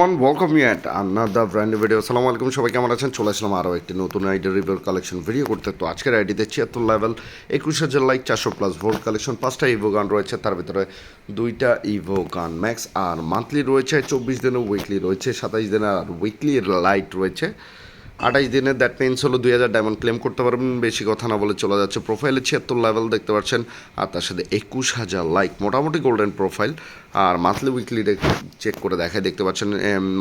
Welcome you at আনাদা brand video সালাম আলাইকুম সবাই কেমন আছেন? চলে আসলাম আরও একটি নতুন আইডি রিভিউর কালেকশন ভিডিও করতে। তো আজকের আইডিতে ছিয়াত্তর লেভেল একুশ হাজার লাইক চারশো প্লাস ভোল্ট কালেকশন পাঁচটা ইভো গান রয়েছে, তার ভিতরে দুইটা ইভো গান ম্যাক্স আর মান্থলি রয়েছে, চব্বিশ দিনের উইকলি রয়েছে, সাতাইশ দিনের আর উইকলি লাইট রয়েছে। আঠাইশ দিনে দ্যাট মিনস হলো দুই হাজার ডায়মন্ড ক্লেম করতে পারবেন, বেশি কথা না বলে চলে যাচ্ছে প্রোফাইলে ছিয়াত্তর লেভেল দেখতে পাচ্ছেন, আর তার সাথে একুশ হাজার লাইক মোটামুটি গোল্ডেন প্রোফাইল আর মান্থলি উইকলি চেক করে দেখায় দেখতে পাচ্ছেন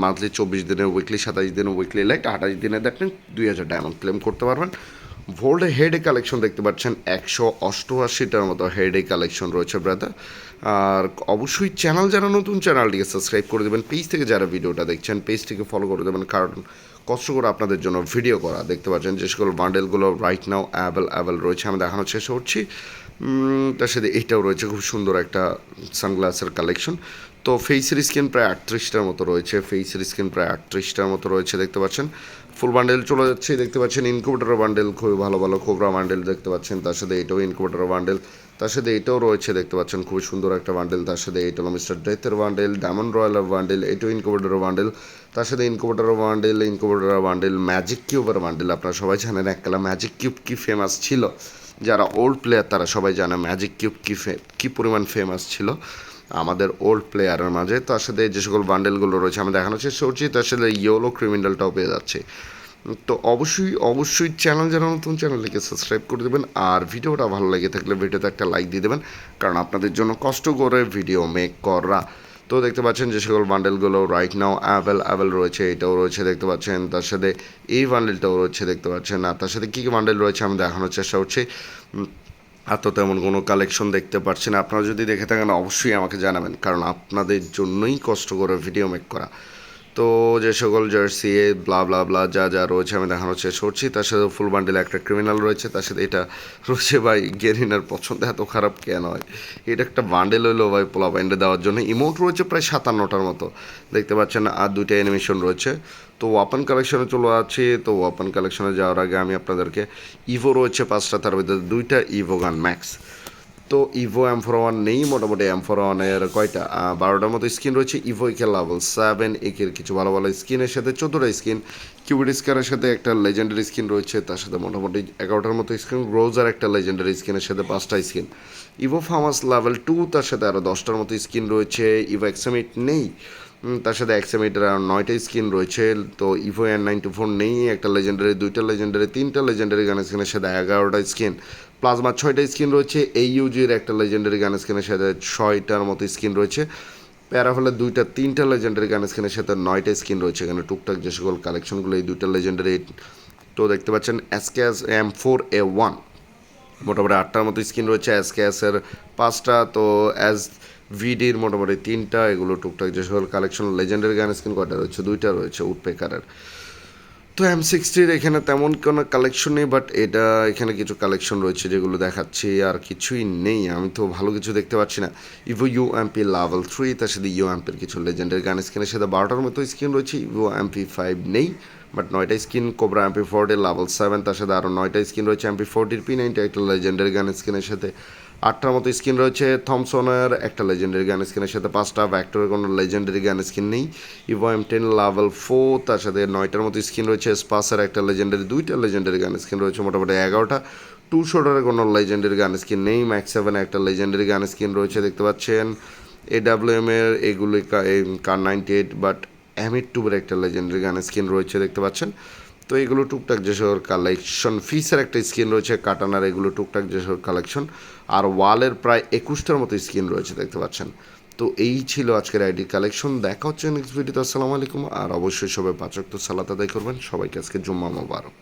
মান্থলি চব্বিশ দিনের উইকলি সাতাইশ দিনের উইকলি লাইক আঠাশ দিনে দ্যাট মিনস দুই হাজার ডায়মন্ড ক্লেম করতে পারবেন। ভোল্ডে হেডে কালেকশন দেখতে পাচ্ছেন। একশো অষ্টআশিটার মতো হেডে কালেকশন রয়েছে ব্রাদার আর অবশ্যই চ্যানেল যারা নতুন চ্যানেলটিকে সাবস্ক্রাইব করে দেবেন। পেজ থেকে যারা ভিডিওটা দেখছেন পেজটিকে ফলো করে দেবেন। কারণ কষ্ট করে আপনাদের জন্য ভিডিও করা। দেখতে পাচ্ছেন যে সকল বান্ডেলগুলো রাইট নাও অ্যাভেল অ্যাভেল রয়েছে। আমি দেখানোর চেষ্টা করছি। তার সাথে এইটাও রয়েছে, খুব সুন্দর একটা সানগ্লাসের কালেকশন তো ফেসের স্কিন প্রায় আটত্রিশটার মতো রয়েছে ফেসের স্কিন প্রায় আটত্রিশটার মতো রয়েছে, দেখতে পাচ্ছেন। ফুল বান্ডেল চলে যাচ্ছে, দেখতে পাচ্ছেন ইনকুবেটার বান্ডেল খুবই ভালো ভালো কোবরা বান্ডেল দেখতে পাচ্ছেন। তার সাথে এটাও ইনকুবেটার বান্ডেল তার সাথে এটাও রয়েছে, দেখতে পাচ্ছেন, খুবই সুন্দর একটা বান্ডেল তার সাথে এটা মিস্টার ডেথের বান্ডেল ডায়মন্ড রয়্যালের বান্ডেল এটাও ইনকুবেটার বান্ডেল তার সাথে incubator bundle incubator bundle magic কিউবের বান্ডেল আপনারা সবাই জানেন, এককালা ম্যাজিক কিউব কি ফেমাস ছিল? যারা ওল্ড প্লেয়ার তারা সবাই জানে ম্যাজিক কিউব কী কী পরিমাণ ফেমাস ছিল। আমাদের ওল্ড প্লেয়ারের মাঝে। তার সাথে যে সকল বান্ডেলগুলো রয়েছে আমি দেখানোর চেষ্টা করছি। তার সাথে ইয়েলো ক্রিমিনালটাও পেয়ে যাচ্ছে। তো অবশ্যই অবশ্যই চ্যানেল যারা নতুন চ্যানেলটিকে সাবস্ক্রাইব করে দেবেন। আর ভিডিওটা ভালো লেগে থাকলে ভিডিওতে একটা লাইক দিয়ে দেবেন। কারণ আপনাদের জন্য কষ্ট করে ভিডিও মেক করা। তো দেখতে পাচ্ছেন যে সকল বান্ডেলগুলো রাইট নাও অ্যাভেল অ্যাভেল রয়েছে, এটাও রয়েছে দেখতে পাচ্ছেন। তার সাথে এই বান্ডেলটাও রয়েছে দেখতে পাচ্ছেন। আর তার সাথে কী কী বান্ডেল রয়েছে আমি দেখানোর চেষ্টা করছি। আর তো তেমন কোনো কালেকশন দেখতে পাচ্ছেন। আপনারা যদি দেখে থাকেন, অবশ্যই আমাকে জানাবেন। কারণ আপনাদের জন্যই কষ্ট করে ভিডিও মেক করা। তো যে সকল জার্সি ব্লা ব্লা ব্লা যা যা রয়েছে আমি দেখানোর চেষ্টা করছি। তার সাথে ফুল বান্ডেল একটা ক্রিমিনাল রয়েছে, তার সাথে এটা রয়েছে ভাই গেরিনার পছন্দ, এত খারাপ কেন হয়? এটা একটা বান্ডেল হইল ভাই পোলা ব্যান্ডে দেওয়ার জন্য। ইমোট রয়েছে প্রায় সাতান্নটার মতো। দেখতে পাচ্ছেন, আর দুইটা অ্যানিমেশন রয়েছে। তো ওয়াপন কালেকশনে চলে যাচ্ছি। তো ওয়াপন কালেকশনে যাওয়ার আগে আমি আপনাদেরকে ইভো রয়েছে পাঁচটা, তার ভিতরে দুইটা ইভো গান ম্যাক্স তো ইভো এম ফোর ওয়ান নেই মোটামুটি এম ফোর ওয়ানের কয়টা? বারোটার মতো স্কিন রয়েছে ইভো একে লাভেল সেভেন একের কিছু ভালো ভালো স্কিনের সাথে চোদ্দটা স্কিন কিউবিড স্কারের সাথে একটা লেজেন্ডারি স্কিন রয়েছে, তার সাথে মোটামুটি এগারোটার মতো স্কিন গ্রোজার একটা লেজেন্ডারি স্কিনের সাথে পাঁচটা skin evo FAMAS level two তার সাথে আরও দশটার মতো স্কিন রয়েছে ইভো এক্সামিট নেই। তার সাথে এক্সামিটার আর নয়টা স্কিন রয়েছে। তো ইভো এন নাইনটি ফোর নেই, একটা লেজেন্ডারি দুইটা লেজেন্ডারি তিনটা লেজেন্ডারি গান স্কিনের সাথে এগারোটা স্কিন প্লাজমার ছয়টা স্কিন রয়েছে এই ইউজির একটা লেজেন্ডারি গান স্কিনের সাথে ছয়টার মতো স্কিন রয়েছে। প্যারাফলের দুইটা, তিনটা লেজেন্ডারি গান স্কিনের সাথে নয়টা স্কিন রয়েছে। এখানে টুকটাক যে সকল কালেকশনগুলো এই দুইটা লেজেন্ডারি তো দেখতে পাচ্ছেন SKS M four A one মোটামুটি আটটার মতো স্কিন রয়েছে। এসকেএসের পাঁচটা, তো অ্যাজ ভিডির মোটামুটি তিনটা, এগুলো টুকটাক যে সকল কালেকশন লেজেন্ডারি গান স্কিন কয়টা রয়েছে, দুইটা রয়েছে উডপেকারের তো এম সিক্সটির এখানে তেমন কোনো কালেকশন নেই বাট এটা এখানে কিছু কালেকশন রয়েছে যেগুলো দেখাচ্ছি, আর কিছুই নেই। আমি তো ভালো কিছু দেখতে পাচ্ছি না। Ivo you MP level three তার সাথে ইউ এমপির কিছু লেজেন্ডের গান স্কিনের সাথে বারোটার মতো স্ক্রিন রয়েছে ইভো এমপি ফাইভ নেই বাট নয়টা স্ক্রিন কোবরা এমপি ফোর্টির লাভেল সেভেন তার সাথে আরও নয়টা স্ক্রিন রয়েছে এমপি ফোর্টির পি নাইনটা একটা লেজেন্ডের গান স্ক্রিনের সাথে। আটটার মতো স্কিন রয়েছে। থমসনের একটা লেজেন্ডারি গান স্কিনের সাথে, পাঁচটা ভ্যাক্টরের কোনো লেজেন্ডারি গান স্কিন নেই। Evo M ten level four তার সাথে নয়টার মতো স্কিন রয়েছে। স্পাসের একটা লেজেন্ডারি দুইটা লেজেন্ডারি গান স্কিন রয়েছে মোটামুটি এগারোটা। টু শোল্ডারের কোনো লেজেন্ডারি গান স্কিন নেই। ম্যাক্স সেভেনে একটা লেজেন্ডারি গান স্কিন রয়েছে, দেখতে পাচ্ছেন। এ ডাব্লিউ এম এর এগুলি Kar ninety eight but M emit টুবের একটা লেজেন্ডারি গান স্কিন রয়েছে, দেখতে পাচ্ছেন। তো এগুলো টুকটাক যেসব কালেকশন ফিসের একটা স্কিন রয়েছে, কাটানার এগুলো টুকটাক যেসব কালেকশন আর ওয়ালের প্রায় একুশটার মতো স্ক্রিন রয়েছে, দেখতে পাচ্ছেন। তো এই ছিল আজকের আইডি কালেকশন। দেখা হচ্ছে নেক্সট ভিডিওতে আসসালামু আলাইকুম। আর অবশ্যই সবাই পাচক তো সালাত আদায় করবেন। সবাইকে আজকে জুম্মা মোবারক।